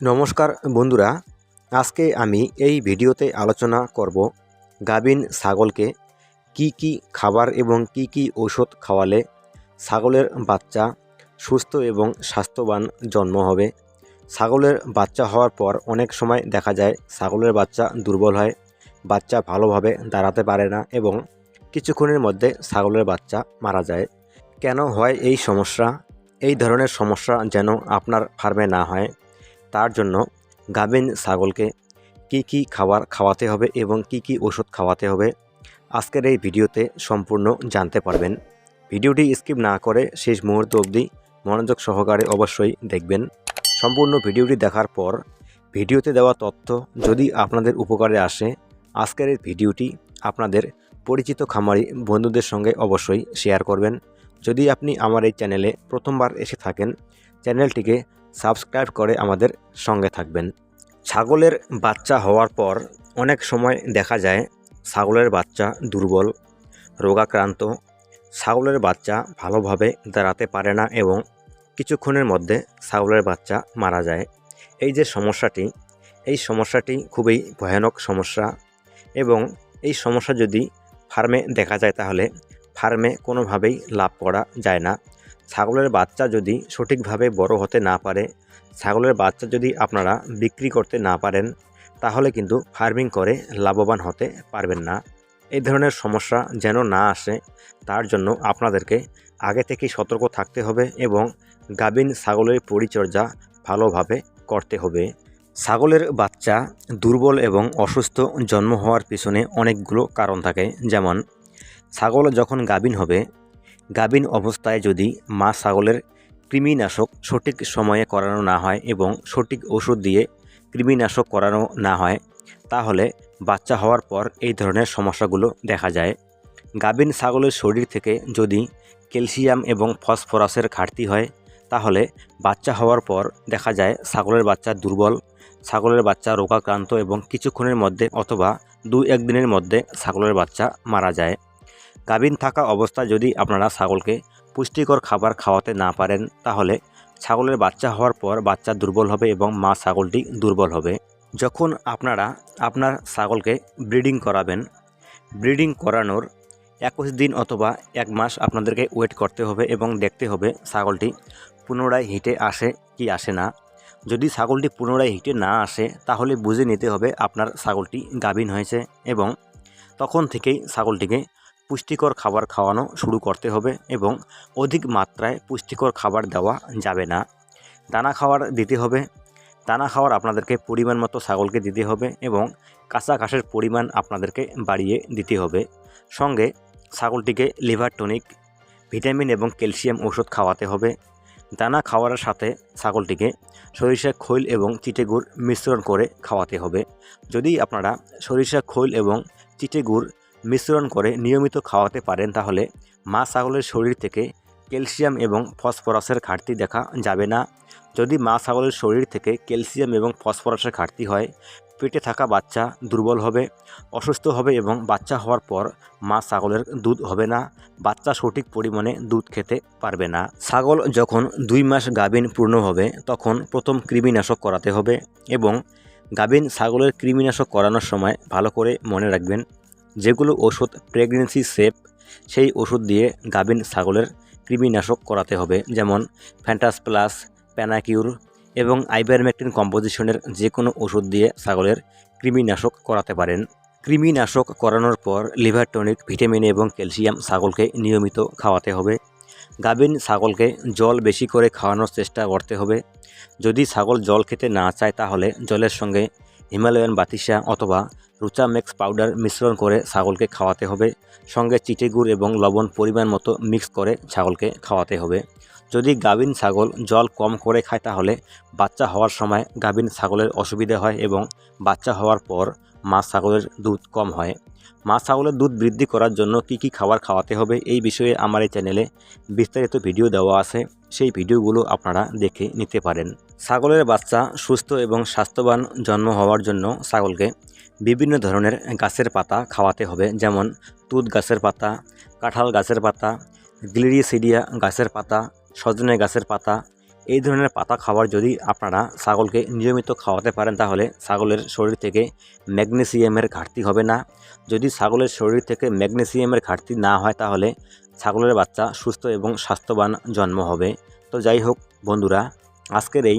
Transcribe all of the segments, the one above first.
নমস্কার বন্ধুরা, আজকে আমি এই ভিডিওতে আলোচনা করব গাভিন ছাগলকে কি কি খাবার এবং কি কি ঔষধ খাওয়ালে ছাগলের বাচ্চা সুস্থ এবং স্বাস্থ্যবান জন্ম হবে। ছাগলের বাচ্চা হওয়ার পর অনেক সময় দেখা যায় ছাগলের বাচ্চা দুর্বল হয়, বাচ্চা ভালোভাবে দাঁড়াতে পারে না এবং কিছুক্ষণের মধ্যে ছাগলের বাচ্চা মারা যায়। কেন হয় এই সমস্যা? এই ধরনের সমস্যা যেন আপনার ফার্মে না হয়। তার জন্য গাভিন ছাগলকে কি কি খাবার খাওয়াতে হবে এবং কি কি ওষুধ খাওয়াতে হবে আজকের এই ভিডিওতে সম্পূর্ণ জানতে পারবেন। ভিডিওটি স্কিপ না করে শেষ মুহূর্ত অবধি মনোযোগ সহকারে অবশ্যই দেখবেন। সম্পূর্ণ ভিডিওটি দেখার পর ভিডিওতে দেওয়া তথ্য যদি আপনাদের উপকারে আসে, আজকের এই ভিডিওটি আপনাদের পরিচিত খামারি বন্ধুদের সঙ্গে অবশ্যই শেয়ার করবেন। যদি আপনি আমার এই চ্যানেলে প্রথমবার এসে থাকেন, চ্যানেলটিকে সাবস্ক্রাইব করে আমাদের সঙ্গে থাকবেন। ছাগলের বাচ্চা হওয়ার পর অনেক সময় দেখা যায় ছাগলের বাচ্চা দুর্বল, রোগাক্রান্ত। ছাগলের বাচ্চা ভালোভাবে দাঁড়াতে পারে না এবং কিছুক্ষণের মধ্যে ছাগলের বাচ্চা মারা যায়। এই যে সমস্যাটি, এই সমস্যাটি খুবই ভয়ানক সমস্যা এবং এই সমস্যা যদি ফার্মে দেখা যায় তাহলে ফার্মে কোনোভাবেই লাভ করা যায় না। ছাগলের বাচ্চা যদি সঠিকভাবে বড় হতে না পারে, ছাগলের বাচ্চা যদি আপনারা বিক্রি করতে না পারেন, তাহলে কিন্তু ফার্মিং করে লাভবান হতে পারবেন না। এই ধরনের সমস্যা যেন না আসে, তার জন্য আপনাদেরকে আগে থেকেই সতর্ক থাকতে হবে এবং গাভিন ছাগলের পরিচর্যা ভালোভাবে করতে হবে। ছাগলের বাচ্চা দুর্বল এবং অসুস্থ জন্ম হওয়ার পিছনে অনেকগুলো কারণ থাকে। যেমন, ছাগল যখন গাভিন হবে গাভিন অবস্থায় যদি মা ছাগলের কৃমিনাশক সঠিক সময়ে করানো না হয় এবং সঠিক ওষুধ দিয়ে কৃমিনাশক করানো না হয়, তাহলে বাচ্চা হওয়ার পর এই ধরনের সমস্যাগুলো দেখা যায়। গাভীন ছাগলের শরীর থেকে যদি ক্যালসিয়াম এবং ফসফরাসের ঘাটতি হয়, তাহলে বাচ্চা হওয়ার পর দেখা যায় ছাগলের বাচ্চা দুর্বল, ছাগলের বাচ্চা রোগাক্রান্ত এবং কিছুক্ষণের মধ্যে অথবা দু একদিনের মধ্যে ছাগলের বাচ্চা মারা যায়। গাভিন থাকা অবস্থায় যদি আপনারা ছাগলকে পুষ্টিকর খাবার খাওয়াতে না পারেন, তাহলে ছাগলের বাচ্চা হওয়ার পর বাচ্চা দুর্বল হবে এবং মা ছাগলটি দুর্বল হবে। যখন আপনারা আপনার ছাগলকে ব্রিডিং করাবেন, ব্রিডিং করানোর একুশ দিন অথবা এক মাস আপনাদেরকে ওয়েট করতে হবে এবং দেখতে হবে ছাগলটি পুনরায় হিটে আসে কি আসে না। যদি ছাগলটি পুনরায় হিটে না আসে, তাহলে বুঝে নিতে হবে আপনার ছাগলটি গাভিন হয়েছে এবং তখন থেকেই ছাগলটিকে পুষ্টিকর খাবার খাওয়ানো শুরু করতে হবে এবং অধিক মাত্রায় পুষ্টিকর খাবার দেওয়া যাবে না। দানা খাবার দিতে হবে। দানা খাওয়ার আপনাদেরকে পরিমাণ মতো ছাগলকে দিতে হবে এবং কাঁচা ঘাসের পরিমাণ আপনাদেরকে বাড়িয়ে দিতে হবে। সঙ্গে ছাগলটিকে লিভার টনিক, ভিটামিন এবং ক্যালসিয়াম ওষুধ খাওয়াতে হবে। দানা খাওয়ার সাথে ছাগলটিকে সরিষা, খৈল এবং চিটেগুড় মিশ্রণ করে খাওয়াতে হবে। যদি আপনারা সরিষা, খৈল এবং চিটেগুড় মিশ্রণ করে নিয়মিত খাওয়াতে পারেন তাহলে মা ছাগলের শরীর থেকে ক্যালসিয়াম এবং ফসফরাসের ঘাটতি দেখা যাবে না। যদি মা ছাগলের শরীর থেকে ক্যালসিয়াম এবং ফসফরাসের ঘাটতি হয়, পেটে থাকা বাচ্চা দুর্বল হবে, অসুস্থ হবে এবং বাচ্চা হওয়ার পর মা ছাগলের দুধ হবে না। বাচ্চা সঠিক পরিমাণে দুধ খেতে পারবে না। ছাগল যখন দুই মাস গাভিন পূর্ণ হবে, তখন প্রথম কৃমিনাশক করাতে হবে এবং গাভিন ছাগলের কৃমিনাশক করানোর সময় ভালো করে মনে রাখবেন। যেগুলো ওষুধ প্রেগনেন্সি সেফ সেই ওষুধ দিয়ে গাভিন ছাগলের কৃমিনাশক করাতে হবে, যেমন ফ্যান্টাস প্লাস প্যানাকিউর এবং আইবারমেকটিন কম্পোজিশনের যে কোনো ওষুধ দিয়ে ছাগলের কৃমিনাশক করাতে পারেন। কৃমিনাশক করানোর পর লিভার টনিক, ভিটামিন এবং ক্যালসিয়াম ছাগলকে নিয়মিত খাওয়াতে হবে। গাভিন ছাগলকে জল বেশি করে খাওয়ানোর চেষ্টা করতে হবে। যদি ছাগল জল খেতে না চায় তাহলে জলের সঙ্গে হিমালয়ান বাতিসা অথবা রুচামেক্স পাউডার মিশ্রণ করে ছাগলকে খাওয়াতে হবে। সঙ্গে চিটেগুড় এবং লবণ পরিমাণ মতো মিক্স করে ছাগলকে খাওয়াতে হবে। যদি গাভিন ছাগল জল কম করে খায় তাহলে বাচ্চা হওয়ার সময় গাভিন ছাগলের অসুবিধা হয় এবং বাচ্চা হওয়ার পর মা ছাগলের দুধ কম হয়। মা ছাগলের দুধ বৃদ্ধি করার জন্য কি কি খাবার খাওয়াতে হবে এই বিষয়ে আমার এই চ্যানেলে বিস্তারিত ভিডিও দেওয়া আছে। সেই ভিডিওগুলো আপনারা দেখে নিতে পারেন। ছাগলের বাচ্চা সুস্থ এবং স্বাস্থ্যবান জন্ম হওয়ার জন্য ছাগলকে বিভিন্ন ধরনের গাছের পাতা খাওয়াতে হবে, যেমন তুত গাছের পাতা, কাঁঠাল গাছের পাতা, গ্লিরিসিডিয়া গাছের পাতা, সজনে গাছের পাতা। এই ধরনের পাতা খাবার যদি আপনারা ছাগলকে নিয়মিত খাওয়াতে পারেন, তাহলে ছাগলের শরীর থেকে ম্যাগনেসিয়ামের ঘাটতি হবে না। যদি ছাগলের শরীর থেকে ম্যাগনেসিয়ামের ঘাটতি না হয়, তাহলে ছাগলের বাচ্চা সুস্থ এবং স্বাস্থ্যবান জন্ম হবে। তো যাই হোক বন্ধুরা, আজকের এই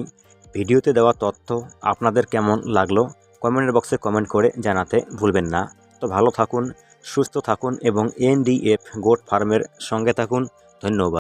ভিডিওতে দেওয়া তথ্য আপনাদের কেমন লাগল? কমেন্ট বক্সে কমেন্ট করে জানাতে ভুলবেন না। তো ভালো থাকুন, সুস্থ থাকুন এবং এনডিএফ গোট ফার্মের সঙ্গে থাকুন। ধন্যবাদ।